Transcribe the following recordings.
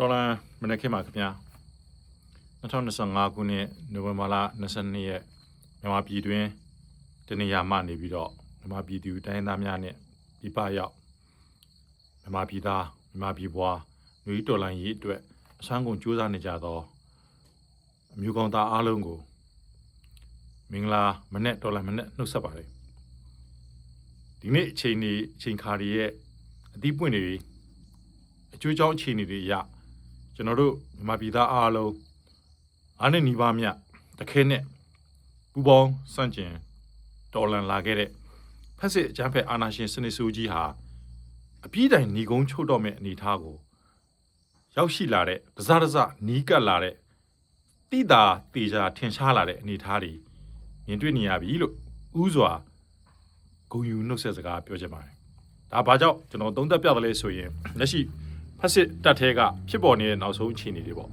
ဒေါ်လာမနေ့ခေတ်မှာခင်ဗျာ2025ခုနှစ်နိုဝင်ဘာလ22ရက်မြန်မာပြည်တွင်တနေရာမှနေပြီးတော့မြန်မာပြည်သူတိုင်းရင်းသားများနဲ့ပြပရောက်မြန်မာပြည်သားမြန်မာပြည်ဘွားလူကြီးတော်လိုင်းရေးအတွက်အဆန်းကုန်ကြိုးစားနေကြသောအမျိုးကောင်းသားအားလုံးကိုမင်္ဂလာမနေ့ဒေါ်လာမနေ့နှုတ်ဆက်ပါတယ်ဒီနေ့အချိန်นี้အချိန်ခါရီရဲ့အသီးပွင့်တွေအကျိုးကြောင့်အချိန်တွေအရ ကျွန်တော်တို့မြန်မာပြည်သားအားလုံးအားနဲ့ညီပါမြတခဲနဲ့ပူပေါင်းစန့်ကျင်တော်လန်လာခဲ့တဲ့ဖက်စစ်အကြမ်းဖက်အာဏာရှင်စနစ်ဆိုးကြီးဟာအပြည့်တိုင်ညီကုန်းချုပ်တော့မဲ့အနေအထားကိုရောက်ရှိလာတဲ့ဒဇဒဇနီးကပ်လာတဲ့တိတာတေချာထင်ရှားလာတဲ့အနေအထားတွေမြင်တွေ့နေရပြီလို့ဥစွာဂုံယူနှုတ်ဆက်စကားပြောချင်ပါတယ်။ဒါဘာကြောင့်ကျွန်တော်သုံးသပ်ပြတယ်လဲဆိုရင်လက်ရှိ ဖက်စစ်တပ်ထဲကဖြစ်ပေါ်နေတဲ့နောက်ဆုံးအခြေအနေတွေပေါ့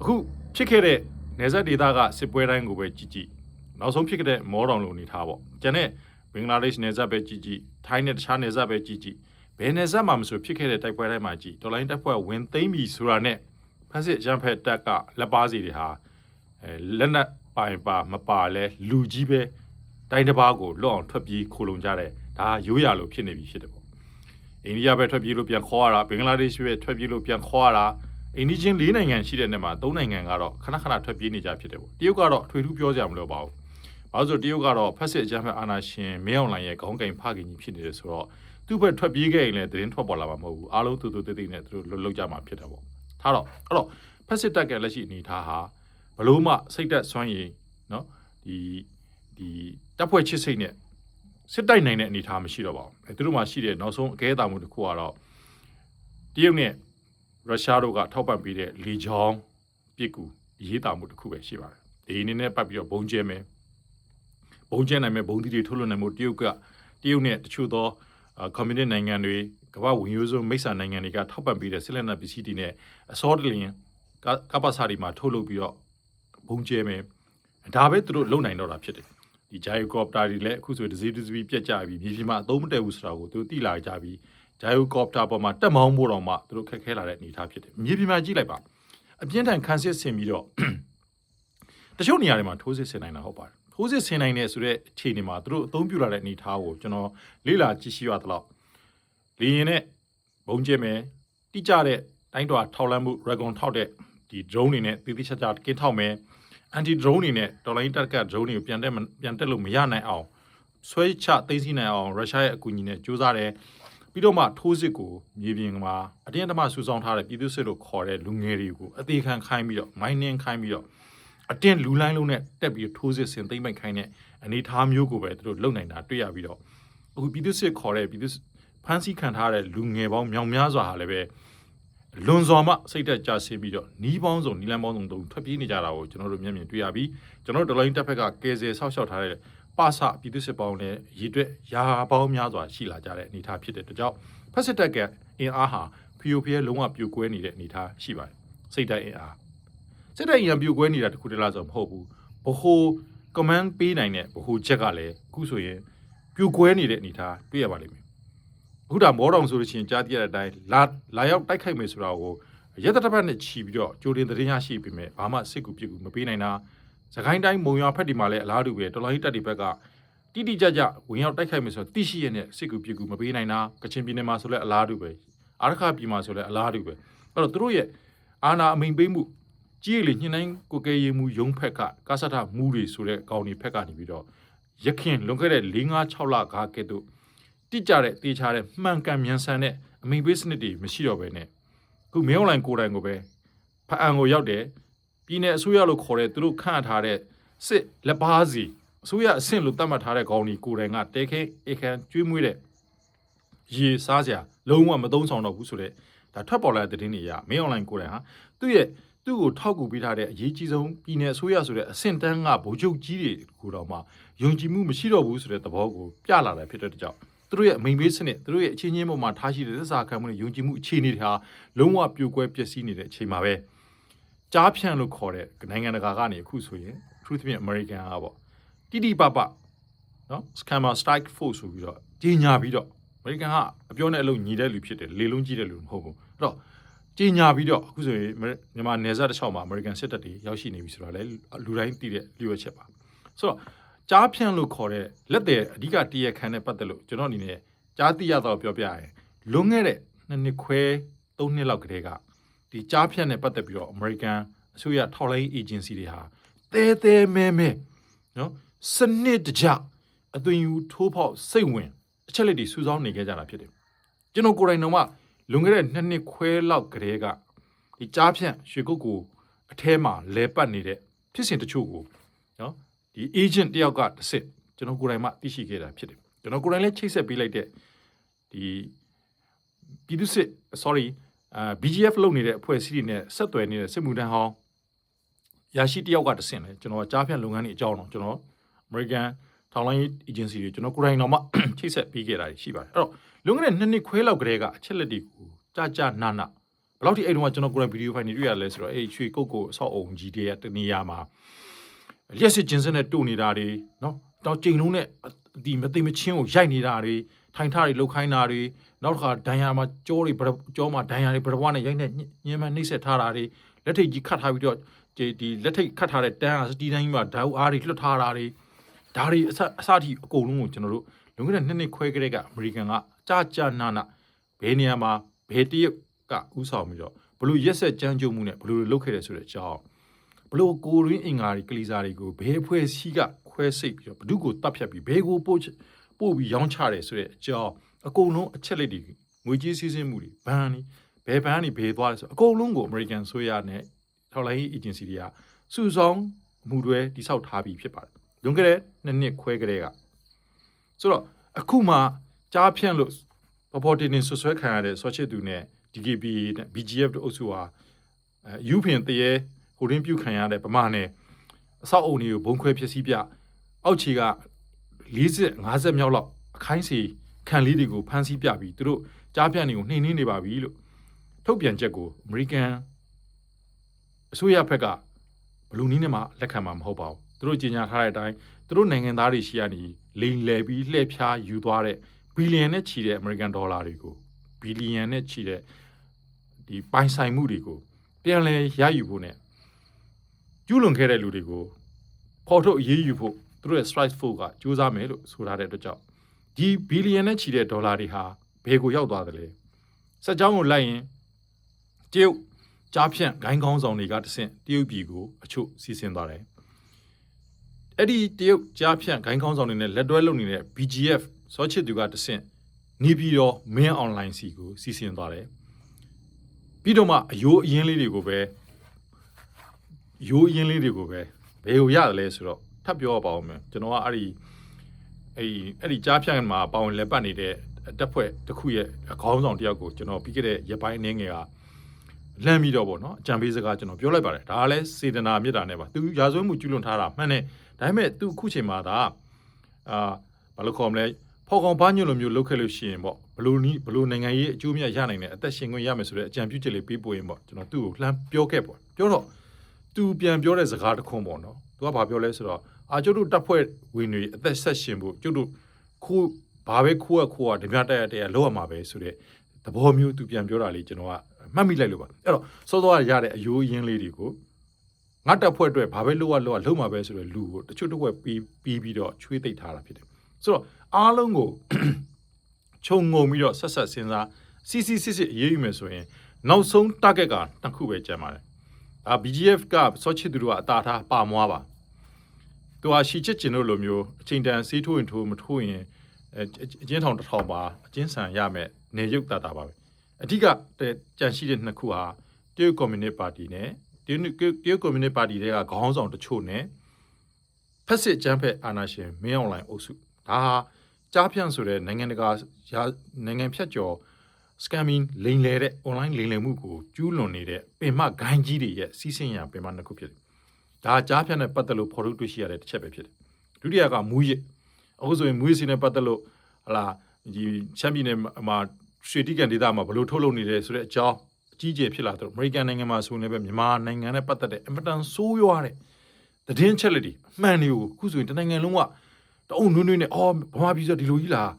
အခုဖြစ်ခဲ့တဲ့နေဆက်ဒေသကစစ်ပွဲတိုင်းကိုပဲကြည့်ကြည့်နောက်ဆုံးဖြစ်ခဲ့တဲ့မောတော်လိုနေထားပေါ့ကျန်တဲ့ဘင်္ဂလားဒေ့ရှ်နေဆက်ပဲကြည့်ကြည့်ထိုင်းနဲ့တခြားနေဆက်ပဲကြည့်ကြည့်ဘယ်နေဆက်မှမဆိုဖြစ်ခဲ့တဲ့တိုက်ပွဲတိုင်းမှာကြည့်တော်လိုင်းတပ်ဖွဲ့ဝင်သိမ်းပြီဆိုတာနဲ့ဖက်စစ်ရန်ဖက်တပ်ကလက်ပါစီတွေဟာအဲလက်နက်ပိုင်ပါမပါလဲလူကြီးပဲတိုင်းတစ်ပါးကိုလွတ်အောင်ထွက်ပြေးခိုလုံကြတဲ့ဒါရိုးရလို့ဖြစ်နေပြီဖြစ်တယ်ပေါ့ အိန္ဒိယပဲထွက်ပြေးလို့ပြန်ခေါ်ရတာဘင်္ဂလားဒေ့ရှ်ပဲထွက်ပြေးလို့ပြန်ခေါ်ရတာအိန္ဒိချင်း၄နိုင်ငံရှိတဲ့နေမှာ၃နိုင်ငံကတော့ခဏခဏထွက်ပြေးနေကြဖြစ်တယ်ပေါ့တရုတ်ကတော့ထွေထူးပြောကြမလို့ပါဘူး။ဘာလို့ဆိုတရုတ်ကတော့ဖက်စစ်အကြမ်းဖက်အာဏာရှင်မင်းအောင်လှိုင်ရဲ့ခေါင်းကင်ဖခင်ကြီးဖြစ်နေတယ်ဆိုတော့သူ့ဘက်ထွက်ပြေးခဲ့ရင်လည်းသတင်းထွက်ပေါ်လာမှာမဟုတ်ဘူးအားလုံးတူတူတိတ်တိတ်နဲ့သူတို့လှုပ်ကြမှာဖြစ်တယ်ပေါ့။ထားတော့အဲ့တော့ဖက်စစ်တက်ကလက်ရှိအနေထားဟာဘလို့မှစိတ်သက်ဆွမ်းရည်နော်ဒီဒီတပ်ဖွဲ့ချစ်စိတ်နဲ့ စစ်တိုက်နိုင်တဲ့အနေအထားမရှိတော့ပါဘူးအဲသူတို့မှရှိတဲ့နောက်ဆုံးအကဲအတာမှုတစ်ခုကတော့တရုတ်နဲ့ရုရှားတို့ကထောက်ပံ့ပေးတဲ့လေကြောင်းပစ်ကူအရေးတာမှုတစ်ခုပဲရှိပါတယ်ဒီအနေနဲ့ပတ်ပြီးတော့ဘုံကျဲမယ်ဘုံကျဲနိုင်မယ်ဘုံသီးတွေထုတ်လွှတ်နိုင်မှုတရုတ်ကတရုတ်နဲ့တချို့သောကွန်မြူနတီနိုင်ငံတွေကမ္ဘာဝင်ရိုးစုံမိတ်ဆာနိုင်ငံတွေကထောက်ပံ့ပေးတဲ့စစ်လက်နက်ပစ္စည်းတွေနဲ့အစောတလျင်ကပ္ပစာတွေမှာထုတ်လုပ်ပြီးတော့ဘုံကျဲမယ်ဒါပဲသူတို့လုံနိုင်တော့တာဖြစ်တယ် ဒီဂျိုင်ကော်ပတာတွေလည်းအခုဆိုဒီဇီဒီဇီပြက်ကြပြီမြေပြင်မှာအသုံးမတည့်ဘူးဆိုတာကိုသူတို့သိလာကြပြီဂျိုင်ကော်ပတာပေါ်မှာတက်မောင်းဖို့တော့မှသူတို့ခက်ခဲလာတဲ့အနေအထားဖြစ်တယ်မြေပြင်မှာကြည့်လိုက်ပါအပြင်းထန်ခန်းစစ်ဆင်ပြီးတော့တချို့နေရာတွေမှာထိုးစစ်ဆင်နိုင်တာဟုတ်ပါတယ်ထိုးစစ်ဆင်နိုင်တယ်ဆိုတဲ့အခြေအနေမှာသူတို့အသုံးပြုလာတဲ့အနေအထားကိုကျွန်တော်လေ့လာကြည့်ရှုရသလောက်လေရင်နဲ့ဘုံကျဲမယ်တိကျတဲ့တိုင်းတော်ထောက်လန်းမှု dragon ထောက်တဲ့ဒီ drone တွေနဲ့တိတိကျကျကင်းထောက်မယ် anti drone တွေနဲ့တော်လိုင်းတက်က drone တွေကိုပြန်တက်မပြန်တက်လို့မရနိုင်အောင်ဆွဲချသိမ်းဆည်းနိုင်အောင်ရုရှားရဲ့အကူအညီနဲ့ကြိုးစားတယ်ပြီးတော့မှထိုးစစ်ကိုမြေပြင်မှာအတင်းအဓမ္မဆူဆောင်းထားတဲ့ပြည်သူစစ်လို့ခေါ်တဲ့လူငယ်တွေကိုအသေးခံခိုင်းပြီးတော့ mining ခိုင်းပြီးတော့အတင်းလူလိုင်းလုံးနဲ့တက်ပြီးထိုးစစ်ဆင်သိမ်းပိုက်ခိုင်းတဲ့အနေအထားမျိုးကိုပဲသူတို့လုပ်နိုင်တာတွေ့ရပြီးတော့အခုပြည်သူစစ်ခေါ်တဲ့ပြည်သူဖမ်းဆီးခံထားတဲ့လူငယ်ပေါင်းမြောင်များစွာဟာလည်းပဲ လွန်စွာမှစိတ်သက်ကြဆင်းပြီးတော့နီးပေါင်းစုံနီလန်းပေါင်းစုံတုံထွက်ပြေးနေကြတာကိုကျွန်တော်တို့မျက်မြင်တွေ့ရပြီးကျွန်တော်တို့ဒလိုင်းတက်ဖက်ကကယ်ဆယ်ဆောက်ရှောက်ထားတဲ့ပါစပြည်သူစစ်ပေါင်းနဲ့ရည်တွက်ရာပေါင်းများစွာရှိလာကြတဲ့အနေအထားဖြစ်တဲ့တကြောင်ဖက်စစ်တက်ကအင်အားဟာဖီယိုဖီယလုံးဝပြိုကွဲနေတဲ့အနေအထားရှိပါတယ်စိတ်တိုင်းအင်အားစိတ်တိုင်းအင်အားပြိုကွဲနေတာတခုတည်းလားဆိုမဟုတ်ဘူးဘဟို command ပေးနိုင်တဲ့ဘဟိုချက်ကလည်းအခုဆိုရင်ပြိုကွဲနေတဲ့အနေအထားတွေ့ရပါလိမ့်မယ် အခုဒါမောတော်ဆိုလို့ရှိရင်ကြားသိရတဲ့အတိုင်းလာလာရောက်တိုက်ခိုက်မယ်ဆိုတာကိုရက်တတစ်ပတ်နဲ့ခြီးပြီးတော့ကြိုတင်သတင်းရရှိပြီမဲ့ဘာမှစစ်ကူပြစ်ကူမပေးနိုင်တာသခိုင်းတိုင်းမုံရွာဖက်ဒီမှာလည်းအလားတူပဲတော်လိုင်းတက်ဒီဘက်ကတိတိကျကျဝင်ရောက်တိုက်ခိုက်မယ်ဆိုတော့တိရှိရတဲ့စစ်ကူပြစ်ကူမပေးနိုင်တာကချင်ပြည်နယ်မှာဆိုလည်းအလားတူပဲအာရခပြည်မှာဆိုလည်းအလားတူပဲအဲ့တော့သူတို့ရဲ့အာနာအမိန်ပေးမှုကြီးလေညှိနှိုင်းကိုကဲရေးမှုယုံဖက်ကကာဆတ်ထမူတွေဆိုတဲ့ကောင်းဒီဖက်ကနေပြီးတော့ရခင်လွန်ခဲ့တဲ့၄၅6လကားကဲ့သို့ တိကျတဲ့တေချာတဲ့မှန်ကန်မြန်ဆန်တဲ့အမိန့်ပေးစနစ်တွေမရှိတော့ဘဲနဲ့ခုမင်းအွန်လိုင်းကိုယ်တိုင်ကိုပဲဖအံကိုရောက်တယ်ပြည်내အစိုးရလို့ခေါ်တဲ့သူတို့ခန့်ထားတဲ့စစ်လက်ပါစီအစိုးရအဆင့်လို့သတ်မှတ်ထားတဲ့ခေါင်းဒီကိုယ်တိုင်ကတဲခဲအခန်းကျွေးမွေးတဲ့ရေစားစရာလုံးဝမသုံးဆောင်တော့ဘူးဆိုတော့ဒါထွက်ပေါ်လာတဲ့သတင်းတွေအရမင်းအွန်လိုင်းကိုယ်တိုင်ဟာသူ့ရဲ့သူ့ကိုထောက်ကူပေးထားတဲ့အရေးကြီးဆုံးပြည်내အစိုးရဆိုတဲ့အဆင့်တန်းကဗိုလ်ချုပ်ကြီးတွေကိုတော့မှယုံကြည်မှုမရှိတော့ဘူးဆိုတဲ့သဘောကိုပြလာတာဖြစ်တဲ့ကြောင့် သူတို့ရဲ့အမိန်ပေးစနစ်သူတို့ရဲ့အချင်းချင်းပေါ်မှာထားရှိတဲ့သစ္စာခံမှုနဲ့ယုံကြည်မှုအခြေအနေတွေဟာလုံးဝပြိုကွဲပျက်စီးနေတဲ့အချိန်မှာပဲကြားဖြန့်လို့ခေါ်တဲ့နိုင်ငံတကာကနေအခုဆိုရင် truth ပြင် American ကပေါ့တိတိပပနော် scammer strike force ဆိုပြီးတော့ကြီးညာပြီးတော့ American ကအပြောနဲ့အလုပ်ညီတဲ့လူဖြစ်တယ်လေလုံးကြီးတဲ့လူမဟုတ်ဘူးအဲ့တော့ကြီးညာပြီးတော့အခုဆိုရင်မြန်မာနယ်စပ်တစ်လျှောက်မှာ American စစ်တပ်တွေရောက်ရှိနေပြီဆိုတော့လေလူတိုင်းသိတဲ့လျှို့ချက်ပါဆိုတော့ ကြားဖြန့်လို့ခေါ်တဲ့လက်တဲ့အဓိကတရခန်းနဲ့ပတ်သက်လို့ကျွန်တော်အနေနဲ့ကြားသိရတော့ပြောပြရရင်လွန်ခဲ့တဲ့နှစ်နှစ်ခွဲသုံးနှစ်လောက်ကတည်းကဒီကြားဖြန့်နဲ့ပတ်သက်ပြီးတော့ American အစိုးရထောက်လိုင်း agency တွေဟာတဲတဲမဲမဲနော်စနစ်တကျအသွင်ယူထိုးဖောက်စိတ်ဝင်အချက်လက်တွေစူးစောင်းနေခဲ့ကြတာဖြစ်တယ်ကျွန်တော်ကိုယ်တိုင်တော့မှလွန်ခဲ့တဲ့နှစ်နှစ်ခွဲလောက်ကတည်းကဒီကြားဖြန့်ရွှေကုတ်ကိုအထဲမှာလဲပတ်နေတဲ့ဖြစ်စဉ်တချို့ကိုနော် ဒီ agent တယောက်ကတစ်စစ်ကျွန်တော်ကိုယ်တိုင်မှသိရှိခဲ့တာဖြစ်တယ်ကျွန်တော်ကိုယ်တိုင်လည်းချိတ်ဆက်ပေးလိုက်တဲ့ဒီပြည်သူစစ် sorry အာ BGF လုပ်နေတဲ့အဖွဲ့အစည်းတွေနဲ့ဆက်သွယ်နေတဲ့စစ်မှုထမ်းဟောင်းရရှိတယောက်ကတဆင့်လေကျွန်တော်ကြားဖြန့်လုပ်ငန်းတွေအကြောင်းတော့ကျွန်တော် American ထောင်လိုင်း agency တွေကျွန်တော်ကိုယ်တိုင်တော့မှချိတ်ဆက်ပေးခဲ့တာရှိပါတယ်အဲ့တော့လွန်ခဲ့တဲ့နှစ်နှစ်ခွဲလောက်ကတည်းကအချက်လက်တွေကိုကြာကြာနာနာဘယ်လောက်ထိအဲ့တုန်းကကျွန်တော်ကိုယ်တိုင်ဗီဒီယိုဖိုင်တွေတွေ့ရလဲဆိုတော့အဲ့ရွှေကုတ်ကိုအဆောက်အုံကြီးတွေကတနေရာမှာ လျှက်စစ်ကျင်းစက်နဲ့တူနေတာတွေနော်တော့ကြိမ်လုံးနဲ့ဒီမသိမချင်းကိုရိုက်နေတာတွေထိုင်ထားတွေလှုပ်ခိုင်းတာတွေနောက်တစ်ခါဒဏ်ရာမှာကြောတွေကြောမှာဒဏ်ရာတွေဘရဘွားနဲ့ရိုက်နေညင်မနှိမ့်ဆက်ထားတာတွေလက်ထိတ်ကြီးခတ်ထားပြီးတော့ဒီဒီလက်ထိတ်ခတ်ထားတဲ့တန်းအားစတီတိုင်းမှာဓာတ်အားတွေလွှတ်ထားတာတွေဒါတွေအစအစထိအကုန်လုံးကိုကျွန်တော်တို့လွန်ခဲ့တဲ့နှစ်နှစ်ခွဲကလေးကအမေရိကန်ကကြာကြာနာနာဘယ်နေရာမှာဘယ်တရုတ်ကဥဆောင်ပြီးတော့ဘလို့ရက်ဆက်ကြမ်းကြုတ်မှုနဲ့ဘလို့လုတ်ခဲ့တယ်ဆိုတဲ့အကြောင်း ဘလို့ကိုရင်းအင်္ဂါတွေကလေးစားတွေကိုဘယ်ဖွဲ့စည်းကခွဲစိတ်ပြီးတော့ဘဒုကိုတတ်ဖြတ်ပြီးဘယ်ကိုပို့ပို့ပြီးရောင်းချတယ်ဆိုတဲ့အကြောင်းအကုန်လုံးအချက်လက်တွေငွေကြေးစည်းစိမ်မှုတွေဘန်နေဘယ်ဘန်နေဘယ်သွားလဲဆိုအကုန်လုံးကို American ဆိုရနဲ့ထောက်လိုင်း agency တွေကစုဆောင်မှုတွေတိစောက်ထားပြီးဖြစ်ပါတယ်လွန်ခဲ့တဲ့နှစ်နှစ်ခွဲကလေးကဆိုတော့အခုမှကြားဖြန့်လို့ပေါ်ပေါ်တင်တင်ဆွဆွဲခံရတဲ့ဆော့ချစ်သူနဲ့ DKB နဲ့ BGF တို့အုပ်စုဟာအဲယူဖင်တရေ ဟိုရင်းပြုခံရတဲ့ဗမာနယ်အဆောက်အုံတွေကိုဘုံခွဲဖြစ်စည်းပြအောက်ခြေက40 50မြောက်လောက်အခိုင်းစီခံလေးတွေကိုဖမ်းဆီးပြပြီးသူတို့ကြားပြန့်တွေကိုနှိမ်နှင်းနေပါပြီလို့ထုတ်ပြန်ချက်ကို American အစိုးရဘက်ကဘလူးနီးနဲ့မှလက်ခံမှာမဟုတ်ပါဘူးသူတို့ကြေညာထားတဲ့အတိုင်းသူတို့နိုင်ငံသားတွေရှိရနေလိန်လည်ပြီးလှည့်ဖြားယူသွားတဲ့ဘီလီယံနဲ့ချီတဲ့ American ဒေါ်လာတွေကိုဘီလီယံနဲ့ချီတဲ့ဒီပိုင်ဆိုင်မှုတွေကိုပြန်လည်ရယူဖို့ ਨੇ ကျူးလွန်ခဲ့တဲ့လူတွေကိုပေါ်ထုတ်အရေးယူဖို့သူတို့ရဲ့ strike force ကစူးစမ်းမယ်လို့ဆိုထားတဲ့အတွက်ကြောင့်ဒီဘီလီယံနဲ့ချီတဲ့ဒေါ်လာတွေဟာဘယ်ကိုရောက်သွားသလဲစက်ကြောင်းကိုလိုက်ရင်တရုတ်ကြားဖြန့်ဂိုင်းကောင်းဆောင်တွေကတဆင့်တရုတ်ပြည်ကိုအချို့စီစဉ်သွားတယ်အဲ့ဒီတရုတ်ကြားဖြန့်ဂိုင်းကောင်းဆောင်တွေနဲ့လက်တွဲလုပ်နေတဲ့ BGF စောချစ်သူကတဆင့်နေပြီးတော့မင်းအွန်လိုင်းစီကိုစီစဉ်သွားတယ်ပြီးတော့မှအယိုးအရင်လေးတွေကိုပဲ ရိုးအရင်လေးတွေကိုပဲဘယ်ကိုရတယ်လဲဆိုတော့ထပ်ပြောပါဦးမယ်ကျွန်တော်ကအဲ့ဒီအဲ့ဒီအဲ့ဒီကြားဖြန့်မှာပေါဝင်လက်ပတ်နေတဲ့တက်ဖွဲ့တစ်ခုရဲ့အကောင်းဆောင်တယောက်ကိုကျွန်တော်ပြီးခဲ့တဲ့ရက်ပိုင်းအနေငယ်ကလမ်းပြီးတော့ပေါ့နော်အကြံပေးစကားကျွန်တော်ပြောလိုက်ပါတယ်ဒါကလည်းစေတနာမေတ္တာနဲ့ပါသူရာဇဝတ်မှုကျူးလွန်ထားတာမှန်တယ်ဒါပေမဲ့သူအခုချိန်မှာဒါအာဘာလို့ခေါ်မလဲဖော်ကောင်ဘာညွန့်လိုမျိုးလုပ်ခဲ့လို့ရှိရင်ပေါ့ဘလို့နီးဘလို့နိုင်ငံရေးအကျိုးမြတ်ရနိုင်တယ်အသက်ရှင်ခွင့်ရမယ်ဆိုတဲ့အကြံပြုချက်လေးပေးပို့ရင်ပေါ့ကျွန်တော်သူ့ကိုလှမ်းပြောခဲ့ပေါ့ပြောတော့ သူပြန်ပြောတဲ့စကားတစ်ခုပေါ့နော်သူကဘာပြောလဲဆိုတော့အာကျုပ်တို့တပ်ဖွဲ့ဝင်တွေအသက်ဆက်ရှင်ဖို့ကျုပ်တို့ခိုးဘာပဲခိုးရခိုးရဓမြတက်ရတဲ့လောက်ရမှာပဲဆိုတဲ့သဘောမျိုးသူပြန်ပြောတာလေးကျွန်တော်ကမှတ်မိလိုက်လို့ပါအဲ့တော့စောစောရရတဲ့အယိုးရင်းလေးတွေကိုငါတပ်ဖွဲ့အတွက်ဘာပဲလုပ်ရလုပ်ရလုပ်မှာပဲဆိုတော့လူကိုတချို့တစ်ဝက်ပြီးပြီးပြီးတော့ချွေးသိပ်ထားတာဖြစ်တယ်ဆိုတော့အားလုံးကိုခြုံငုံပြီးတော့ဆက်ဆက်စဉ်းစားစီစီစစ်စစ်အရေးယူမယ်ဆိုရင်နောက်ဆုံး target ကနှစ်ခုပဲကျန်ပါတယ် ဒါ BGF ကစောချစ်သူတို့ကအတာထားပါမွားပါသူဟာရှီချစ်ကျင်တို့လိုမျိုးအချိန်တန်စီးထိုးရင်ထိုးမထိုးရင်အဲအကျဉ်းထောင်တစ်ထောင်ပါအကျဉ်းဆန်ရမယ်နေရုပ်တာတာပါပဲအဓိကကြံရှိတဲ့နှစ်ခုဟာတရုတ်ကွန်မြူနစ်ပါတီနဲ့တရုတ်တရုတ်ကွန်မြူနစ်ပါတီတွေကခေါင်းဆောင်တချို့နဲ့ဖက်စစ်ကျန်းဖက်အာဏာရှင်မင်းအောင်လှိုင်အုပ်စုဒါဟာကြားဖြန့်ဆိုတဲ့နိုင်ငံတကာနိုင်ငံဖြတ်ကျော် scamming လိမ်လည်တဲ့ online လိမ်လည်မှုကိုကျူးလွန်နေတဲ့ပင်မဂိုင်းကြီးတွေရဲ့စီးဆင်းရပင်မနှစ်ခုဖြစ်တယ်။ဒါကြားဖြန့်နဲ့ပတ်သက်လို့ဖော်ထုတ်တွေ့ရှိရတဲ့တစ်ချက်ပဲဖြစ်တယ်။ဒုတိယကမူရစ်အခုဆိုရင်မူရစ်စီနဲ့ပတ်သက်လို့ဟလာဒီချမ်ပီယံနယ်မှာရွှေတိကန်ဒေသမှာဘလို့ထုတ်လုပ်နေတယ်ဆိုတဲ့အကြောင်းအကြီးကျယ်ဖြစ်လာတော့အမေရိကန်နိုင်ငံမှာဆိုရင်လည်းမြန်မာနိုင်ငံနဲ့ပတ်သက်တဲ့အင်မတန်ဆိုးရွားတဲ့သတင်းချက်လက်တွေအမှန်တွေကိုအခုဆိုရင်တနိုင်ငံလုံးကတအုံနွေးနွေးနဲ့အော်ဗမာပြည်ဆိုဒီလိုကြီးလား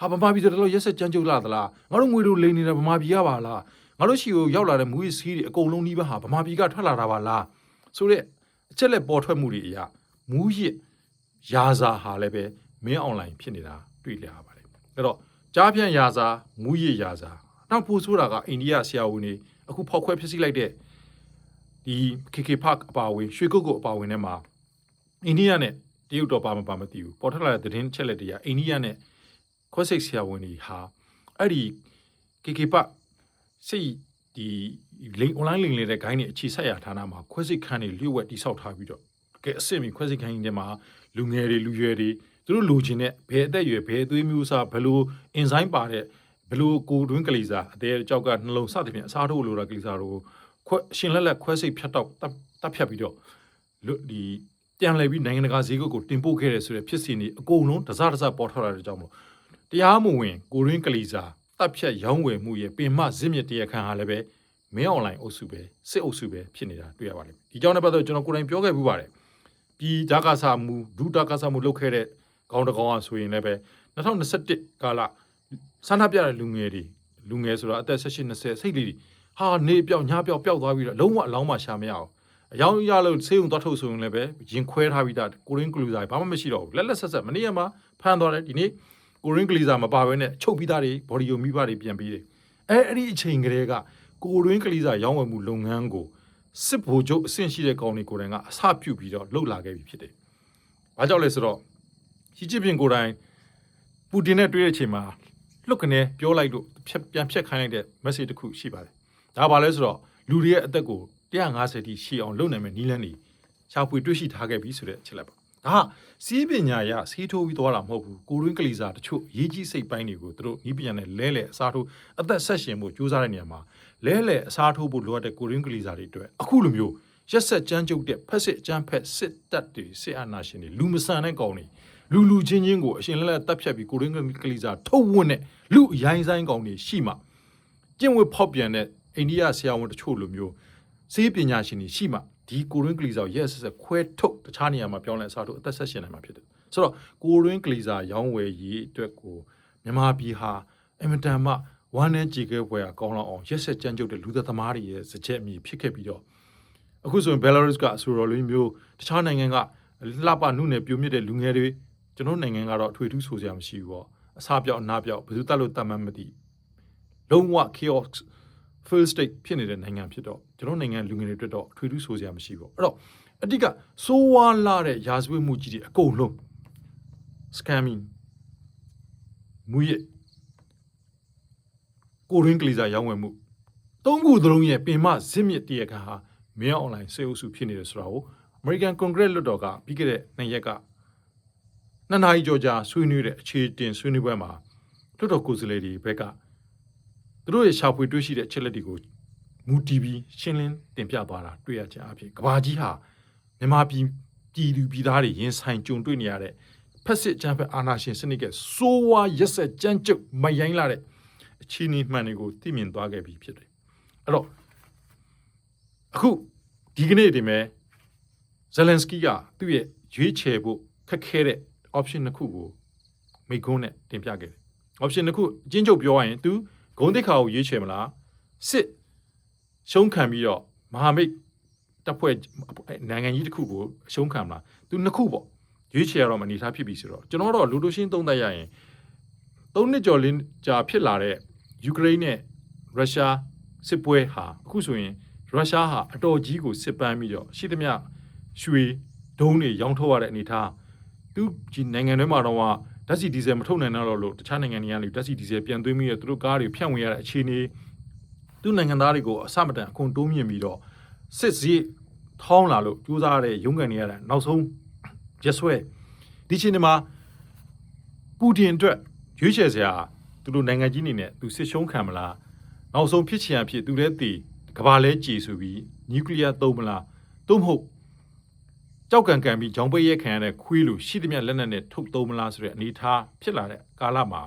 ဟာဗမာပြည်ဆိုတော့ရက်ဆက်ကြမ်းကြုတ်လာသလားငါတို့ငွေတို့လိန်နေတာဗမာပြည်ရပါလားငါတို့ရှိကိုရောက်လာတဲ့မူရစ်စီးတွေအကုန်လုံးနှီးပါဟာဗမာပြည်ကထွက်လာတာပါလားဆိုတဲ့အချက်လက်ပေါ်ထွက်မှုတွေအရာမူရစ်ယာစာဟာလည်းပဲမင်းအွန်လိုင်းဖြစ်နေတာတွေ့ရပါတယ်အဲ့တော့ကြားပြန့်ယာစာမူရစ်ယာစာနောက်ပို့ဆိုတာကအိန္ဒိယဆရာဝန်တွေအခုဖောက်ခွဲဖြစ်စီလိုက်တဲ့ဒီ KK Park အပါအဝင်ရွှေကုတ်ကုတ်အပါအဝင်ထဲမှာအိန္ဒိယနဲ့တရုတ်တော့ပါမပါမသိဘူးပေါ်ထွက်လာတဲ့သတင်းချက်လက်တွေကအိန္ဒိယနဲ့ ခွဲစိတ်ဆရာဝန်တွေဟာအဲ့ဒီ KK Park စိတ်ဒီလိန် online လိန်လေတဲ့ဂိုင်းတွေအခြေဆက်ရဌာနမှာခွဲစိတ်ခန်းတွေလျှို့ဝှက်တိဆောက်ထားပြီးတော့တကယ်အစ်စ်မီခွဲစိတ်ခန်းကြီးထဲမှာလူငယ်တွေလူရွယ်တွေသူတို့လိုချင်တဲ့ဘယ်အသက်အရွယ်ဘယ်အသွေးမျိုးစားဘယ်လိုအင်ဇိုင်းပါတဲ့ဘယ်လိုကိုယ်တွင်းကလေးစားအသေးကြောက်ကနှလုံးစသဖြင့်အစားထိုးလိုတာကလေးစားတို့ခွဲရှင်လက်လက်ခွဲစိတ်ဖြတ်တော့တပ်တပ်ဖြတ်ပြီးတော့လူဒီပြန်လည်ပြီးနိုင်ငံတကာဈေးကွက်ကိုတင်ပို့ခဲ့တဲ့ဆိုတဲ့ဖြစ်စဉ်တွေအကုန်လုံးတစတစပေါ်ထွက်လာတဲ့ကြောင့်မလို့ တရားမဝင်ကိုရင်းကလေးစားတပ်ဖြတ်ရောင်းဝယ်မှုရဲ့ပင်မဇစ်မြစ်တရားခံဟာလည်းပဲမင်းအွန်လိုင်းအုပ်စုပဲစစ်အုပ်စုပဲဖြစ်နေတာတွေ့ရပါတယ်ဒီကြောင့်လည်းပတ်သက်ကျွန်တော်ကိုယ်တိုင်ပြောခဲ့ပူပါတယ်ပြည်ဓာကစားမှုဒုဓာကစားမှုလုပ်ခဲ့တဲ့ခေါင်းတကောင်อ่ะဆိုရင်လည်းပဲ2021ကာလဆန္ဒပြတဲ့လူငယ်တွေလူငယ်ဆိုတာအသက်18 20စိတ်လေးတွေဟာနေပြောက်ညပြောက်ပျောက်သွားပြီးတော့လုံးဝအလောင်းမှရှာမရအောင်အယောင်ရလို့ဆေးုံသွားထုတ်ဆိုရင်လည်းပဲရင်ခွဲထားပြီးသားကိုရင်းကလူစာဘာမှမရှိတော့ဘူးလက်လက်ဆက်ဆက်မနေ့ကမှဖမ်းသွားတယ်ဒီနေ့ ကိုရင်းကလူစာမပါဘဲနဲ့ချုပ်ပြီးသားတွေဘော်ဒီယိုမိဘတွေပြန်ပြီးတယ်အဲအဲ့ဒီအချိန်ကလေးကကိုရင်းကလူစာရောင်းဝယ်မှုလုပ်ငန်းကိုစစ်ဗိုလ်ချုပ်အဆင့်ရှိတဲ့ကောင်တွေကိုယ်တိုင်ကအစပြုပြီးတော့လှုပ်လာခဲ့ပြီဖြစ်တယ်။ဘာကြောင့်လဲဆိုတော့ရှီကျင်းပင်ကိုယ်တိုင်ပူတင်နဲ့တွေ့တဲ့အချိန်မှာလွတ်ကနေပြောလိုက်လို့ဖြတ်ပြန်ဖြတ်ခိုင်းလိုက်တဲ့ message တစ်ခုရှိပါတယ်။ဒါပါလဲဆိုတော့လူတွေရဲ့အသက်ကို150တိရှိအောင်လုပ်နိုင်မဲ့နီးလန်းတွေရှာဖွေတွေ့ရှိထားခဲ့ပြီဆိုတဲ့အချက်လက်ပါ။ ဒါကစီးပညာရစီးထိုးပြီးသွားတာမဟုတ်ဘူး။ကိုရင်းကလေးစားတချို့ရေးကြီးစိတ်ပိုင်းတွေကိုသူတို့နီးပညာနဲ့လဲလဲအစားထိုးအသက်ဆက်ရှင်မှုစူးစမ်းတဲ့နေရာမှာလဲလဲအစားထိုးဖို့လိုအပ်တဲ့ကိုရင်းကလေးစားတွေအတွက်အခုလိုမျိုးရက်ဆက်ကြမ်းကြုတ်တဲ့ဖက်စစ်အကြမ်းဖက်စစ်တပ်တွေစစ်အာဏာရှင်တွေလူမဆန်တဲ့ကောင်တွေလူလူချင်းချင်းကိုအရှင်လက်လက်တပ်ဖြတ်ပြီးကိုရင်းကလေးစားထုတ်ဝန်းတဲ့လူအရိုင်းဆိုင်ကောင်တွေရှိမှကျင့်ဝတ်ဖောက်ပြန်တဲ့အိန္ဒိယဆရာဝန်တချို့လိုမျိုးစေးပညာရှင်တွေရှိမှ ဒီကိုရင်းကလေးစားရက်ဆက်ဆက်ခွဲထုတ်တခြားနေရာမှာပြောင်းလဲအစားထိုးအသက်ဆက်ရှင်နိုင်မှာဖြစ်တယ်ဆိုတော့ကိုရင်းကလေးစားရောင်းဝယ်ရေးအတွက်ကိုမြန်မာပြည်ဟာအင်မတန်မှဝမ်းနဲ့ကြည်ခဲပွဲကောင်းလောက်အောင်ရက်ဆက်ကြမ်းကြုတ်တဲ့လူသက်သမားတွေရဲ့စကြက်အမြည်ဖြစ်ခဲ့ပြီးတော့အခုဆိုရင် Belarus ကအဆိုတော်လေးမျိုးတခြားနိုင်ငံကလှပနုနယ်ပြိုမြစ်တဲ့လူငယ်တွေကျွန်တော်နိုင်ငံကတော့အထွေထူးဆိုစရာမရှိဘူးပေါ့အစားပြောက်အနာပြောက်ဘယ်သူတတ်လို့တတ်မှတ်မသိလုံးဝ chaos first state ဖြစ်နေတဲ့နိုင်ငံဖြစ်တော့ကျွန်တော်နိုင်ငံလူငယ်တွေအတွက်တော့အထွေထူးဆိုစရာမရှိဘူးပေါ့အဲ့တော့အတိကစိုးဝါလာတဲ့ရာဇဝတ်မှုကြီးတွေအကုန်လုံး scamming မူရကိုရင်းကလေးစားရောင်းဝယ်မှုသုံးခုသလုံးရဲ့ပင်မဇစ်မြစ်တရခံဟာမင်းအွန်လိုင်းစေအုပ်စုဖြစ်နေတယ်ဆိုတာကို American Congress လွှတ်တော်ကပြီးခဲ့တဲ့နှစ်ရက်ကနှစ်နာရီကျော်ကြာဆွေးနွေးတဲ့အခြေတင်ဆွေးနွေးပွဲမှာလွှတ်တော်ကိုယ်စားလှယ်တွေဘက်က သူတို့ရဲ့ရှာဖွေတွေ့ရှိတဲ့အချက်လက်တွေကိုမူတီဗီရှင်းလင်းတင်ပြသွားတာတွေ့ရကြအဖြစ်ကဘာကြီးဟာမြန်မာပြည်ပြည်သူပြည်သားတွေရင်ဆိုင်ကြုံတွေ့နေရတဲ့ဖက်စစ်အကြမ်းဖက်အာဏာရှင်စနစ်ကစိုးဝါရက်ဆက်ကြမ်းကြုတ်မယိုင်းလာတဲ့အခြေအနေမှန်တွေကိုသိမြင်သွားခဲ့ပြီဖြစ်တယ်အဲ့တော့အခုဒီကနေ့တင်မဲ့ဇယ်လန်စကီကသူ့ရဲ့ရွေးချယ်ဖို့ခက်ခဲတဲ့ option တစ်ခုကိုမိကုန်းနဲ့တင်ပြခဲ့တယ် option တစ်ခုအချင်းချုပ်ပြောရရင် तू ဂုံးတိခါကိုရွေးချယ်မလားစစ်ရှုံးခံပြီးတော့မဟာမိတ်တပ်ဖွဲ့နိုင်ငံကြီးတစ်ခုကိုရှုံးခံမလား तू နှစ်ခုပေါ့ရွေးချယ်ရတော့မအနေထားဖြစ်ပြီဆိုတော့ကျွန်တော်တော့လူတို့ရှင်းသုံးသပ်ရရင်သုံးနှစ်ကျော်လင်းကြာဖြစ်လာတဲ့ယူကရိန်းနဲ့ရုရှားစစ်ပွဲဟာအခုဆိုရင်ရုရှားဟာအတော်ကြီးကိုစစ်ပန်းပြီးတော့ရှိသမျှရွှေဒုံးတွေရောင်းထုတ်ရတဲ့အနေအထားသူဒီနိုင်ငံတွေမှာတော့ ဓာတ်ဆီဒီဇယ်မထုတ်နိုင်တော့လို့တခြားနိုင်ငံတွေကလေဓာတ်ဆီဒီဇယ်ပြန်သွင်းပြီးတော့သူတို့ကားတွေဖြန့်ဝေရတဲ့အခြေအနေသူနိုင်ငံသားတွေကိုအစမတန်အခွန်တိုးမြင့်ပြီးတော့စစ်စည်းထောင်းလာလို့ကြိုးစားရတဲ့ရုန်းကန်နေရတဲ့နောက်ဆုံးရက်ဆွဲဒီချိန်ဒီမှာပူတင်အတွက်ရွေးချယ်စရာသူတို့နိုင်ငံကြီးနေနဲ့သူစစ်ရှုံးခံမလားနောက်ဆုံးဖြစ်ချင်ရဖြစ်သူလည်းတည်ကဘာလဲကြည်ဆိုပြီးနျူကလ িয়ার သုံးမလားသို့မဟုတ် ကြောက်ကန်ကန်ပြီးဂျောင်းပိတ်ရဲခံရတဲ့ခွေးလိုရှိသမျှလက်နက်နဲ့ထုတ်သုံးမလားဆိုတဲ့အနေအထားဖြစ်လာတဲ့ကာလမှာ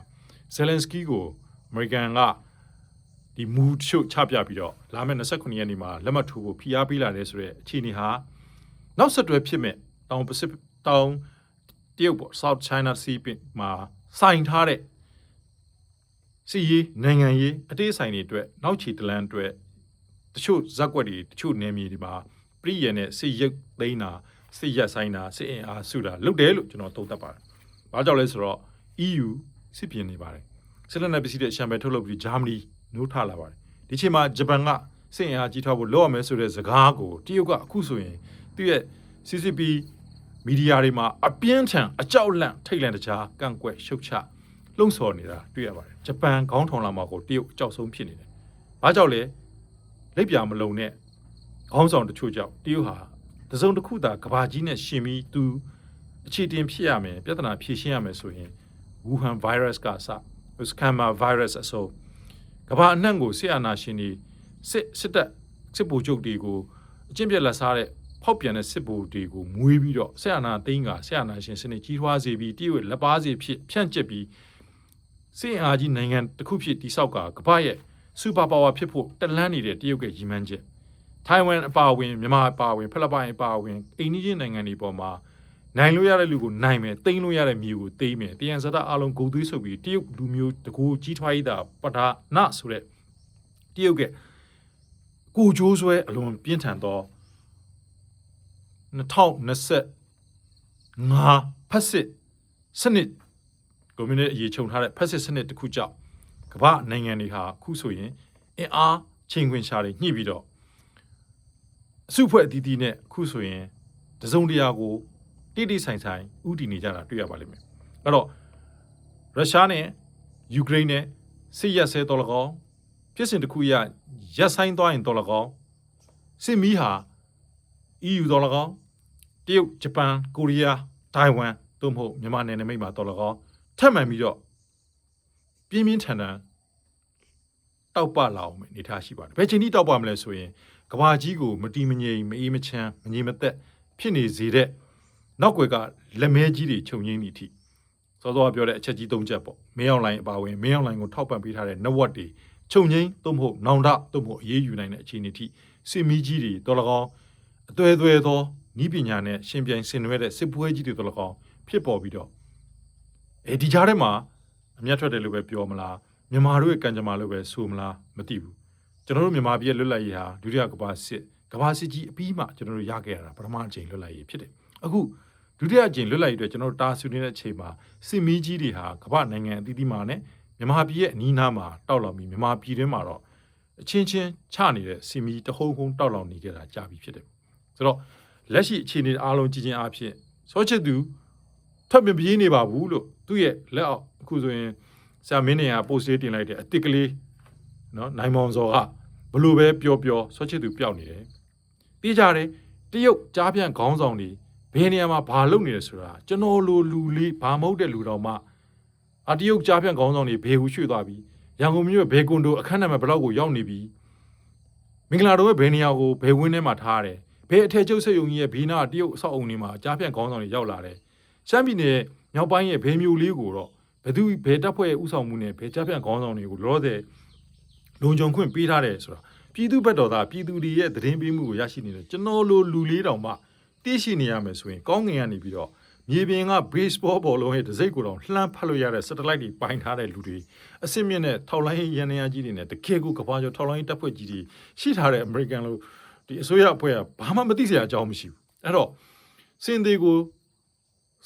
ဇယ်လန်စကီကိုအမေရိကန်ကဒီမူချို့ချပြပြီးတော့လာမယ့်29ရက်နေ့မှာလက်မှတ်ထိုးဖို့ဖိအားပေးလာတယ်ဆိုတဲ့အခြေအနေဟာနောက်ဆက်တွဲဖြစ်မဲ့တောင်ပစိဖိတ်တောင်တရုတ်ပေါ့ South China Sea မှာစိုင်ထားတဲ့စီရေးနိုင်ငံရေးအသေးဆိုင်တွေအတွက်နောက်ချီတလန်းအတွက်တချို့ဇက်ကွက်တွေတချို့နယ်မြေတွေမှာပြည်ရနဲ့စစ်ရုပ်သိမ်းတာ စစ်ရက်ဆိုင်တာစစ်အင်အားစုတာလုပ်တယ်လို့ကျွန်တော်သုံးသပ်ပါတယ်။ဘာကြောင့်လဲဆိုတော့ EU စစ်ပြင်နေပါတယ်။စစ်လက်နက်ပစ္စည်းတွေရှမ်ပယ်ထုတ်လုပ်ပြီးဂျာမနီနိုးထလာပါတယ်။ဒီချိန်မှာဂျပန်ကစစ်အင်အားကြီးထွားဖို့လုပ်ရမယ်ဆိုတဲ့စကားကိုတရုတ်ကအခုဆိုရင်သူ့ရဲ့ CCP မီဒီယာတွေမှာအပြင်းထန်အကြောက်လန့်ထိတ်လန့်တကြားကန့်ကွက်ရှုတ်ချလှုံ့ဆော်နေတာတွေ့ရပါတယ်ဂျပန်ခေါင်းထောင်လာမှာကိုတရုတ်အကြောက်ဆုံးဖြစ်နေတယ်။ဘာကြောင့်လဲလက်ပြမလုံနဲ့ခေါင်းဆောင်တချို့ကြောင့်တရုတ်ဟာ တစုံတစ်ခုသာကဘာကြီးနဲ့ရှင်ပြီးသူအခြေတင်ဖြစ်ရမယ်ပြဿနာဖြေရှင်းရမယ်ဆိုရင်ဝူဟန်ဗိုင်းရပ်စ်ကစစကမ်မာဗိုင်းရပ်စ်အစိုးကဘာအနှံ့ကိုဆရာနာရှင်တွေစစ်စစ်တပ်စစ်ဗိုလ်ချုပ်တွေကိုအကျင့်ပြက်လက်စားတဲ့ဖောက်ပြန်တဲ့စစ်ဗိုလ်တွေကိုမွေးပြီးတော့ဆရာနာသိန်းကဆရာနာရှင်စနစ်ကြီးထွားစေပြီးတရုတ်လက်ပါစီဖြစ်ဖြန့်ကျက်ပြီးစစ်အားကြီးနိုင်ငံတစ်ခုဖြစ်တိဆောက်ကကမ္ဘာရဲ့စူပါပါဝါဖြစ်ဖို့တက်လန်းနေတဲ့တရုတ်ရဲ့ရည်မှန်းချက် ထိုင်ဝမ်အပါအဝင်မြန်မာအပါအဝင်ဖိလစ်ပိုင်အပါအဝင်အိန္ဒိယနိုင်ငံတွေပေါ်မှာနိုင်လို့ရတဲ့လူကိုနိုင်မယ်တိမ့်လို့ရတဲ့မြေကိုတိမ့်မယ်တယံဇဒအလုံးဂုံသွေးဆုပ်ပြီးတရုတ်လူမျိုးတကူကြီးထွားရေးတာပဒါနဆိုတဲ့တရုတ်ကကိုကြိုးဆွဲအလွန်ပြင်းထန်သော2025ဖက်စစ်စနစ်ကွန်မြူနတီအရေးခြုံထားတဲ့ဖက်စစ်စနစ်တစ်ခုကြောင့်ကမ္ဘာနိုင်ငံတွေဟာအခုဆိုရင်အင်အားချိန်ခွင်ရှာတွေညှိပြီးတော့ အစုဖွဲ့အသီးသီးနဲ့အခုဆိုရင်တစုံတရာကိုတိတိဆိုင်ဆိုင်ဥတည်နေကြတာတွေ့ရပါလိမ့်မယ်အဲ့တော့ရုရှားနဲ့ယူကရိန်းနဲ့စစ်ရက်ဆဲတော်လကောဖြစ်စဉ်တစ်ခုရရက်ဆိုင်သွားရင်တော်လကောစစ်မီးဟာ EU တော်လကောတရုတ်ဂျပန်ကိုရီးယားတိုင်ဝမ်တို့မဟုတ်မြန်မာနယ်နိမိတ်မှာတော်လကောထပ်မှန်ပြီးတော့ပြင်းပြင်းထန်ထန်တောက်ပလာအောင်အနေထားရှိပါတယ်ဘယ်ချိန်ထိတောက်ပမလဲဆိုရင် ကဘာကြီးကိုမတီမငြိမ်မအေးမချမ်းမငြိမ်မသက်ဖြစ်နေစေတဲ့နောက်ွယ်ကလက်မဲကြီးတွေခြုံငိမ့်နေထိစောစောကပြောတဲ့အချက်ကြီး၃ချက်ပေါ့မင်းအောင်လိုင်းအပါဝင်မင်းအောင်လိုင်းကိုထောက်ပံ့ပေးထားတဲ့နဝတ်တွေခြုံငိမ့်သို့မဟုတ်နောင်တသို့မဟုတ်အေးယူနိုင်တဲ့အခြေအနေထိစစ်မီးကြီးတွေတော်လကောအသွဲသွဲသောဤပညာနဲ့ရှင်ပြိုင်ဆင်နွှဲတဲ့စစ်ပွဲကြီးတွေတော်လကောဖြစ်ပေါ်ပြီးတော့အဲဒီကြားထဲမှာအမျက်ထွက်တယ်လို့ပဲပြောမလားမြန်မာတို့ရဲ့ကံကြမ္မာလို့ပဲဆိုမလားမသိဘူး ကျွန်တော်တို့မြန်မာပြည်ရဲ့လွတ်လပ်ရေးဟာဒုတိယကမ္ဘာစစ်ကမ္ဘာစစ်ကြီးအပြီးမှကျွန်တော်တို့ရခဲ့ရတာပထမအကြိမ်လွတ်လပ်ရေးဖြစ်တယ်အခုဒုတိယအကြိမ်လွတ်လပ်ရေးအတွက်ကျွန်တော်တို့တာဆူနေတဲ့အချိန်မှာစစ်မီးကြီးတွေဟာကမ္ဘာနိုင်ငံအသီးသီးမှာနဲ့မြန်မာပြည်ရဲ့အနီးနားမှာတောက်လောင်ပြီးမြန်မာပြည်တွင်းမှာတော့အချင်းချင်းချနေတဲ့စစ်မီးတဟုံးဟုံးတောက်လောင်နေကြတာကြာပြီဖြစ်တယ်ဆိုတော့လက်ရှိအခြေအနေအားလုံးကြည့်ချင်းအားဖြင့်စောချစ်သူထွက်မပြေးနေပါဘူးလို့သူ့ရဲ့လက်အောက်အခုဆိုရင်ဆရာမင်းနေကပို့စေးတင်လိုက်တဲ့အစ်စ်ကလေး နော်နိုင်မောင်စောကဘလို့ပဲပြောပြောစောချစ်သူပျောက်နေတယ်ပြေးကြတယ်တရုတ်ကြားပြန့်ခေါင်းဆောင်တွေဘယ်နေရာမှာဘာလုပ်နေလဲဆိုတာကျွန်တော်လိုလူလေးဘာမဟုတ်တဲ့လူတော်မှအတရုတ်ကြားပြန့်ခေါင်းဆောင်တွေဘေကူရွှေ့သွားပြီရန်ကုန်မြို့ဘေကွန်ဒိုအခန်းနံပါတ်ဘလောက်ကိုရောက်နေပြီမင်္ဂလာတော်ရဲ့ဘယ်နေရာကိုဘယ်ဝင်းထဲမှာထားတယ်ဘယ်အထက်ကျုပ်ဆက်ယုံကြီးရဲ့ဘေးနာတရုတ်အဆောက်အုံတွေမှာကြားပြန့်ခေါင်းဆောင်တွေရောက်လာတယ်ရှမ်းပြည်နယ်မြောက်ပိုင်းရဲ့ဘေးမျိုးလေးကိုတော့ဘယ်သူဘယ်တပ်ဖွဲ့ရဲ့ဥဆောင်မှုနဲ့ဘယ်ကြားပြန့်ခေါင်းဆောင်တွေကိုလောတဲ့ လုံခြုံခွင့်ပေးထားတယ်ဆိုတာပြည်သူဘက်တော်သားပြည်သူတွေရဲ့သတင်းပေးမှုကိုရရှိနေတယ်ကျွန်တော်လိုလူလေးတောင်မှသိရှိနေရမယ်ဆိုရင်ကောင်းငင်ကနေပြီးတော့မြေပြင်က baseball ဘောလုံးရဲ့ဒစိမ့်ကိုတော့လှမ်းဖတ်လို့ရတဲ့ satellite တွေပိုင်ထားတဲ့လူတွေအစစ်မြင့်တဲ့ထောက်လိုင်းရန်နေရကြီးတွေနဲ့တကယ်ကိုကဘာကျော်ထောက်လိုင်းတပ်ဖွဲ့ကြီးတွေရှိထားတဲ့ American လို့ဒီအစိုးရအဖွဲ့ကဘာမှမသိစရာအကြောင်းမရှိဘူးအဲ့တော့စင်သေးကို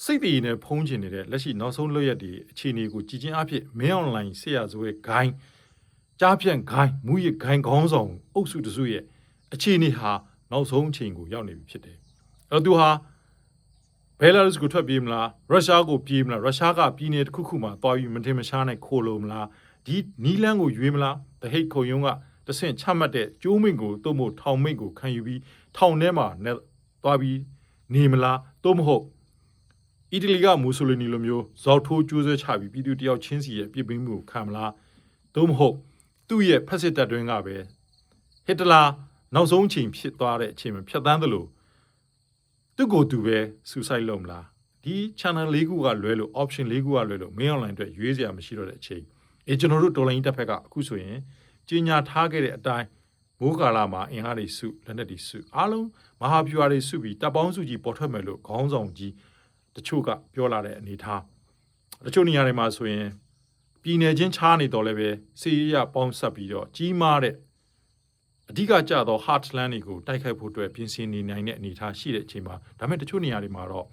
စိတ်တည်နဲ့ဖုံးချင်နေတဲ့လက်ရှိနောက်ဆုံးလွတ်ရက်တွေအခြေအနေကိုကြည်ချင်းအဖြစ်မင်းအွန်လိုင်းဆရာဆိုရဲ့ဂိုင်း ကြားဖြန့်ဂိုင်းမူရဂိုင်းခေါင်းဆောင်အုပ်စုတစုရဲ့အခြေအနေဟာနောက်ဆုံးအချိန်ကိုရောက်နေပြီဖြစ်တယ်အဲ့တော့သူဟာဘယ်လာရုစ်ကိုထွက်ပြေးမလားရုရှားကိုပြေးမလားရုရှားကပြည်နယ်တစ်ခုခုမှာတွားပြီးမထင်မရှားနဲ့ခိုလုံမလားဒီနီလန်းကိုရွေးမလားတဟိတ်ခုံယုံကတဆင့်ချမှတ်တဲ့ကျိုးမိန့်ကိုသို့မဟုတ်ထောင်မိန့်ကိုခံယူပြီးထောင်ထဲမှာနဲ့တွားပြီးနေမလားသို့မဟုတ်အီတလီကမူဆိုလီနီလိုမျိုးဇောက်ထိုးကျိုးဆွဲချပြီးပြည်သူတယောက်ချင်းစီရဲ့ပြည်ပင်းမှုကိုခံမလားသို့မဟုတ် သူ့ရဲ့ဖက်စစ်တပ်တွင်းကပဲဟစ်တလာနောက်ဆုံးအချိန်ဖြစ်သွားတဲ့အချိန်မှာဖြတ်သန်းသလိုသူ့ကိုယ်သူပဲ suicide လုပ်မလားဒီ channel ၄ခုကလွဲလို့ option ၄ခုကလွဲလို့ main online အတွက်ရွေးစရာမရှိတော့တဲ့အချိန်အေးကျွန်တော်တို့တော်လိုင်းတက်ဖက်ကအခုဆိုရင်ကြီးညာထားခဲ့တဲ့အတိုင်းမိုးကာလာမှာအင်အားတွေစုလက်နက်တွေစုအားလုံးမဟာဗျူဟာတွေစုပြီးတပ်ပေါင်းစုကြီးပေါ်ထွက်မယ်လို့ခေါင်းဆောင်ကြီးတချို့ကပြောလာတဲ့အနေထားတချို့နေရာတွေမှာဆိုရင် ပြည်နယ်ချင်းချားနေတော့လည်းပဲစီးရပေါင်းဆက်ပြီးတော့ကြီးမားတဲ့အဓိကကျတော့ heartland တွေကိုတိုက်ခိုက်ဖို့အတွက်ပြင်ဆင်နေနိုင်တဲ့အနေအထားရှိတဲ့အချိန်မှာဒါပေမဲ့တချို့နေရာတွေမှာတော့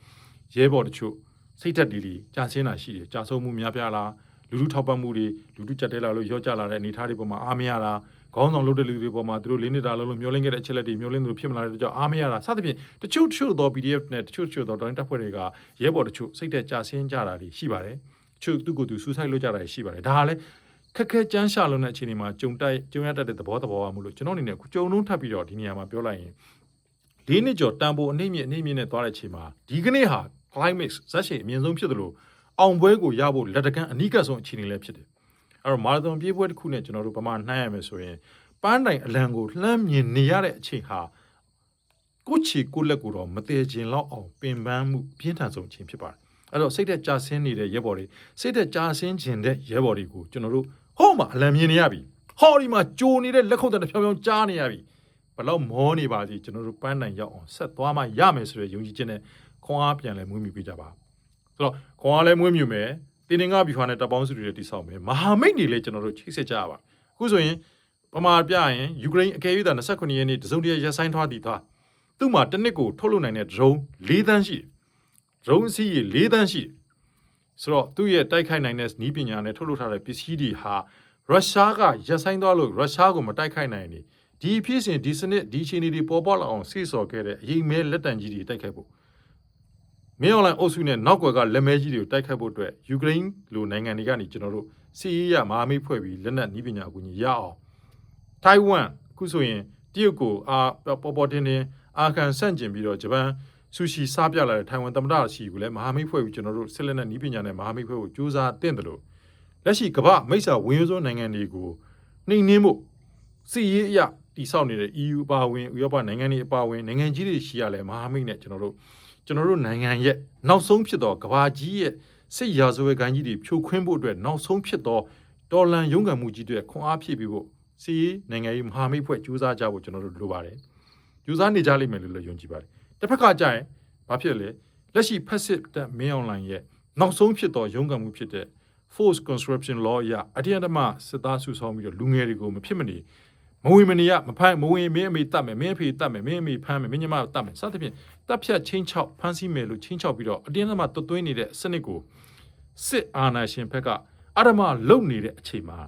ရဲဘော်တချို့စိတ်သက်တည်တည်ကြာဆင်းတာရှိတယ်ကြာဆုံးမှုများပြားလားလူလူထောက်ပံ့မှုတွေလူလူကြက်တဲလာလို့ရော့ကြလာတဲ့အနေအထားတွေပေါ်မှာအားမရတာခေါင်းဆောင်လုပ်တဲ့လူတွေပေါ်မှာသူတို့လေးနေတာလုံးလို့မျောလင်းခဲ့တဲ့အချက်လက်တွေမျောလင်းသူဖြစ်မလာတဲ့ကြောင့်အားမရတာစသဖြင့်တချို့တချို့သော PDF နဲ့တချို့တချို့သောတိုင်းတပ်ဖွဲ့တွေကရဲဘော်တချို့စိတ်သက်ကြာဆင်းကြတာတွေရှိပါတယ် တချို့သူ့ကိုယ်သူစူးစိုက်လုပ်ကြတာတွေရှိပါတယ်ဒါကလည်းခက်ခဲကြမ်းရှာလုံးတဲ့အခြေအနေမှာကြုံတိုက်ကြုံရတတ်တဲ့သဘောတဘောပါမို့လို့ကျွန်တော်အနေနဲ့ကြုံလုံးထပ်ပြီးတော့ဒီနေရာမှာပြောလိုက်ရင်လေးနှစ်ကျော်တန်ဖိုးအနှိမ့်မြင့်အနှိမ့်မြင့်နဲ့သွားတဲ့အချိန်မှာဒီကနေ့ဟာ climax ဇက်ရှိအမြင့်ဆုံးဖြစ်တယ်လို့အောင်ပွဲကိုရဖို့လက်တကမ်းအနိကဆုံးအခြေအနေလည်းဖြစ်တယ်အဲ့တော့မာရသွန်ပြေးပွဲတစ်ခုနဲ့ကျွန်တော်တို့ပမာနှမ်းရမယ်ဆိုရင်ပန်းတိုင်အလံကိုလှမ်းမြင်နေရတဲ့အချိန်ဟာကိုချီကိုလက်ကိုတော့မသေးခြင်းလောက်အောင်ပင်ပန်းမှုပြင်းထန်ဆုံးအချိန်ဖြစ်ပါတယ် အဲ့တော့စိတ်သက်ကြာဆင်းနေတဲ့ရဲဘော်တွေစိတ်သက်ကြာဆင်းခြင်းတဲ့ရဲဘော်တွေကိုကျွန်တော်တို့ဟောမှာအလံမြင်နေရပြီဟောဒီမှာကြိုနေတဲ့လက်ခုပ်တည်းဖြောင်းဖြောင်းကြားနေရပြီဘလောက်မောနေပါစီကျွန်တော်တို့ပန်းတိုင်ရောက်အောင်ဆက်သွားမှရမယ်ဆိုတဲ့ယုံကြည်ချက်နဲ့ခွန်အားပြန်လဲမွေးမြူပေးကြပါဆိုတော့ခွန်အားလဲမွေးမြူမယ်တင်းတင်းကဘီဖွာနဲ့တပ်ပေါင်းစုတွေတိဆောက်မယ်မဟာမိတ်တွေလည်းကျွန်တော်တို့ချိတ်ဆက်ကြရပါအခုဆိုရင်ပမာပြရင်ယူကရိန်းအကယ်၍သာ29ရက်နေ့တစုံတရာရက်ဆိုင်ထားတည်သွားသူ့မှာတစ်နှစ်ကိုထုတ်လုပ်နိုင်တဲ့ drone ၄တန်းရှိတယ် drone စီးရေ၄တန်းရှိတယ်ဆိုတော့သူ့ရဲ့တိုက်ခိုက်နိုင်တဲ့နည်းပညာနဲ့ထုတ်လုပ်ထားတဲ့ပစ္စည်းတွေဟာရုရှားကရက်ဆိုင်သွားလို့ရုရှားကိုမတိုက်ခိုက်နိုင်နေဒီဖြစ်စဉ်ဒီစနစ်ဒီအခြေအနေတွေပေါ်ပေါက်လာအောင်စေ့ဆော်ခဲ့တဲ့အရေးမဲလက်တံကြီးတွေတိုက်ခိုက်ဖို့မင်းအွန်လိုင်းအုပ်စုနဲ့နောက်ွယ်ကလက်မဲကြီးတွေကိုတိုက်ခိုက်ဖို့အတွက်ယူကရိန်းလိုနိုင်ငံတွေကနေကျွန်တော်တို့စီးရေးရမဟာမိတ်ဖွဲ့ပြီးလက်နက်နည်းပညာအကူအညီရအောင်ထိုင်ဝမ်အခုဆိုရင်တရုတ်ကိုအာပေါ်ပေါ်တင်တင်အာခံဆန့်ကျင်ပြီးတော့ဂျပန် ဆူရှီစားပြလာတဲ့ထိုင်ဝမ်သမ္မတရှိကိုလည်းမဟာမိတ်ဖွဲ့ပြီးကျွန်တော်တို့ဆက်လက်နဲ့နည်းပညာနဲ့မဟာမိတ်ဖွဲ့ဖို့ကြိုးစားတင်တယ်လို့လက်ရှိကမ္ဘာမိတ်ဆာဝင်းရိုးစုံနိုင်ငံတွေကိုနှိမ်နှင်းဖို့စီးရေးအရာတိဆောက်နေတဲ့ EU အပါအဝင်ဥရောပနိုင်ငံတွေအပါအဝင်နိုင်ငံကြီးတွေရှိရလဲမဟာမိတ်နဲ့ကျွန်တော်တို့ကျွန်တော်တို့နိုင်ငံရဲ့နောက်ဆုံးဖြစ်သောကဘာကြီးရဲ့စစ်ရာဇဝတ်ကိုင်းကြီးတွေဖြိုခွင်းဖို့အတွက်နောက်ဆုံးဖြစ်သောတော်လန်ရုန်းကန်မှုကြီးတွေခွန်အားဖြည့်ပြီးဖို့စီးနိုင်ငံရေးမဟာမိတ်ဖွဲ့ကြိုးစားကြဖို့ကျွန်တော်တို့လိုပါတယ်ကြိုးစားနေကြလိမ့်မယ်လို့လည်းယုံကြည်ပါတယ် တစ်ဖက်ကကြရင်ဘာဖြစ်လဲလက်ရှိ passive တက်မင်းအွန်လိုင်းရဲ့နောက်ဆုံးဖြစ်သောရုန်းကန်မှုဖြစ်တဲ့ force conscription law အရအတ္တရဓမ္မစစ်သားစုဆောင်းပြီးတော့လူငယ်တွေကိုမဖြစ်မနေမဝင်မနေရမဖိုင်မဝင်မင်းအမေတတ်မယ်မင်းအဖေတတ်မယ်မင်းအမေဖမ်းမယ်မင်းညီမတတ်မယ်စသဖြင့်တပ်ဖြတ်ချင်းချောက်ဖမ်းဆီးမယ်လို့ချင်းချောက်ပြီးတော့အတင်းအဓမ္မတွတ်သွင်းနေတဲ့စနစ်ကိုစစ်အာဏာရှင်ဘက်ကအဓမ္မလုံနေတဲ့အချိန်မှာ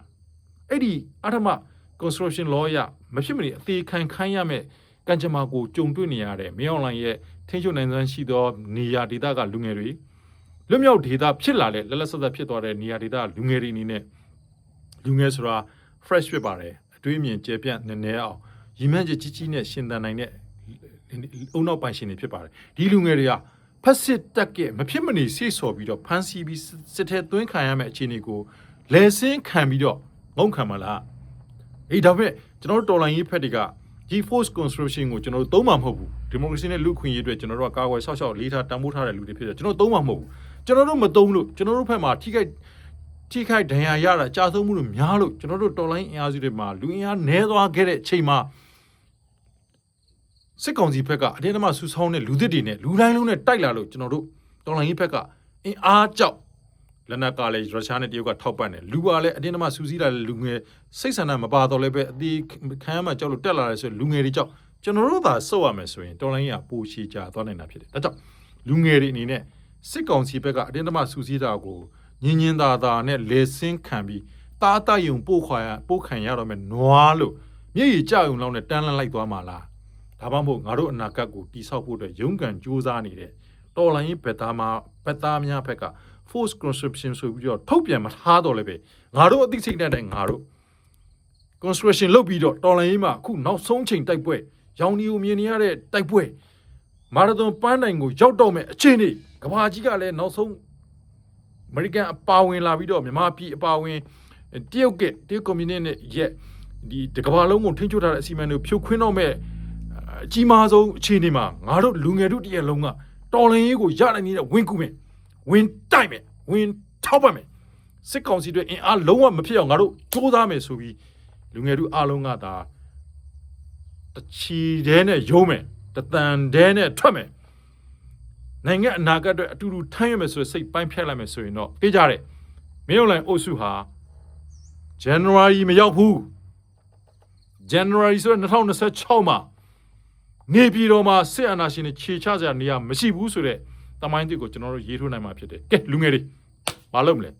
အဲ့ဒီအဓမ္မ construction law ရမဖြစ်မနေအသေးခံခိုင်းရမယ် ကံကြမ္မာကိုကြုံတွေ့နေရတဲ့မင်းအွန်လိုင်းရဲ့ထင်းချုံနိုင်စွမ်းရှိသောနေရာဒေသကလူငယ်တွေလွတ်မြောက်ဒေသဖြစ်လာတဲ့လက်လက်ဆက်ဆက်ဖြစ်သွားတဲ့နေရာဒေသလူငယ်တွေအနေနဲ့လူငယ်ဆိုတာ fresh ဖြစ်ပါတယ်အတွေးအမြင်ကျယ်ပြန့်နည်းနည်းအောင်ရီမန်းချက်ကြီးကြီးနဲ့ရှင်သန်နိုင်တဲ့အုံနောက်ပိုင်ရှင်တွေဖြစ်ပါတယ်ဒီလူငယ်တွေကဖက်စစ်တက်ကမဖြစ်မနေစိတ်ဆော်ပြီးတော့ဖမ်းဆီးပြီးစစ်ထဲသွင်းခံရမယ့်အခြေအနေကိုလဲဆင်းခံပြီးတော့ငုံခံမလားအေးဒါပေမဲ့ကျွန်တော်တို့တော်လိုင်းရေးဖက်တွေက G-Force Construction ကိုကျွန်တော်တို့သုံးမှာမဟုတ်ဘူးဒီမိုကရေစီနဲ့လူခွင့်ရေးအတွက်ကျွန်တော်တို့ကကာကွယ်ဆောက်ရှောက်လေးထားတံမိုးထားတဲ့လူတွေဖြစ်တယ်ကျွန်တော်တို့သုံးမှာမဟုတ်ဘူးကျွန်တော်တို့မသုံးလို့ကျွန်တော်တို့ဖက်မှာထိခိုက်ထိခိုက်ဒဏ်ရာရတာကြာဆုံးမှုတွေများလို့ကျွန်တော်တို့တော်လိုင်းအင်အားစုတွေမှာလူအင်အားနည်းသွားခဲ့တဲ့အချိန်မှာစစ်ကောင်စီဘက်ကအတင်းအဓမ္မဆူဆောင်းတဲ့လူသစ်တွေနဲ့လူတိုင်းလုံးနဲ့တိုက်လာလို့ကျွန်တော်တို့တော်လိုင်းရေးဘက်ကအင်အားကြောက် လက်နက်ကလည်းရုရှားနဲ့တရုတ်ကထောက်ပံ့တယ်လူကလည်းအတင်းအဓမ္မစူးစီးလာတဲ့လူငယ်စိတ်ဆန္ဒမပါတော့လည်းပဲအသေးခံရမှကြောက်လို့တက်လာတယ်ဆိုလူငယ်တွေကြောက်ကျွန်တော်တို့သာစုပ်ရမယ်ဆိုရင်တော်လိုင်းကပိုချီကြသွားနိုင်တာဖြစ်တယ်ဒါကြောင့်လူငယ်တွေအနေနဲ့စစ်ကောင်စီဘက်ကအတင်းအဓမ္မစူးစီးတာကိုညင်ညင်သာသာနဲ့လေဆင်းခံပြီးတားတယုံပို့ခွာရပို့ခံရတော့မယ်နွားလို့မျက်ရည်ကြုံလောက်နဲ့တန်းလန်းလိုက်သွားမှာလားဒါမှမဟုတ်ငါတို့အနာဂတ်ကိုတိဆောက်ဖို့အတွက်ရုန်းကန်ကြိုးစားနေတဲ့တော်လိုင်းဘက်သားမှာဘက်သားများဘက်က force conscription ဆိုပြီးတော့ထုတ်ပြန်မထားတော့လည်းပဲငါတို့အသိစိတ်နဲ့တိုင်ငါတို့ construction လုပ်ပြီးတော့တော်လိုင်းရေးမှာအခုနောက်ဆုံးချိန်တိုက်ပွဲရောင်ဒီကိုမြင်နေရတဲ့တိုက်ပွဲမာရသွန်ပန်းတိုင်ကိုရောက်တော့မဲ့အချိန်នេះကဘာကြီးကလည်းနောက်ဆုံးအမေရိကန်အပါဝင်လာပြီးတော့မြန်မာပြည်အပါဝင်တရုတ်ကတရုတ်ကွန်မြူနစ်နဲ့ရဲ့ဒီတကဘာလုံးကိုထိန်းချုပ်ထားတဲ့အစီအမံတွေကိုဖြိုခွင်းတော့မဲ့အကြီးမားဆုံးအခြေအနေမှာငါတို့လူငယ်တို့တရက်လုံးကတော်လင်ရေးကိုရနိုင်နေတဲ့ဝင်းကူမယ် ဝင်တိုက်မယ်ဝင်ထောက်ပတ်မယ်စစ်ကောင်စီတွေအင်အားလုံးဝမဖြစ်အောင်ငါတို့စူးစမ်းမယ်ဆိုပြီးလူငယ်တို့အားလုံးကဒါတချီတဲနဲ့ရုံးမယ်တတန်တဲနဲ့ထွက်မယ်နိုင်ငံအနာဂတ်အတွက်အတူတူထမ်းရမယ်ဆိုတဲ့စိတ်ပိုင်းဖြတ်လိုက်မယ်ဆိုရင်တော့သိကြတယ်မင်းတို့လည်းအုပ်စုဟာ January မရောက်ဘူး January ဆိုတော့2026မှာနေပြည်တော်မှာစစ်အာဏာရှင်တွေခြေချစရာနေရာမရှိဘူးဆိုတော့ တမိုင်းတစ်ကိုကျွန်တော်တို့ရေးထိုးနိုင်မှာဖြစ်တယ်ကဲလူငယ်တွေမလုပ်မလဲ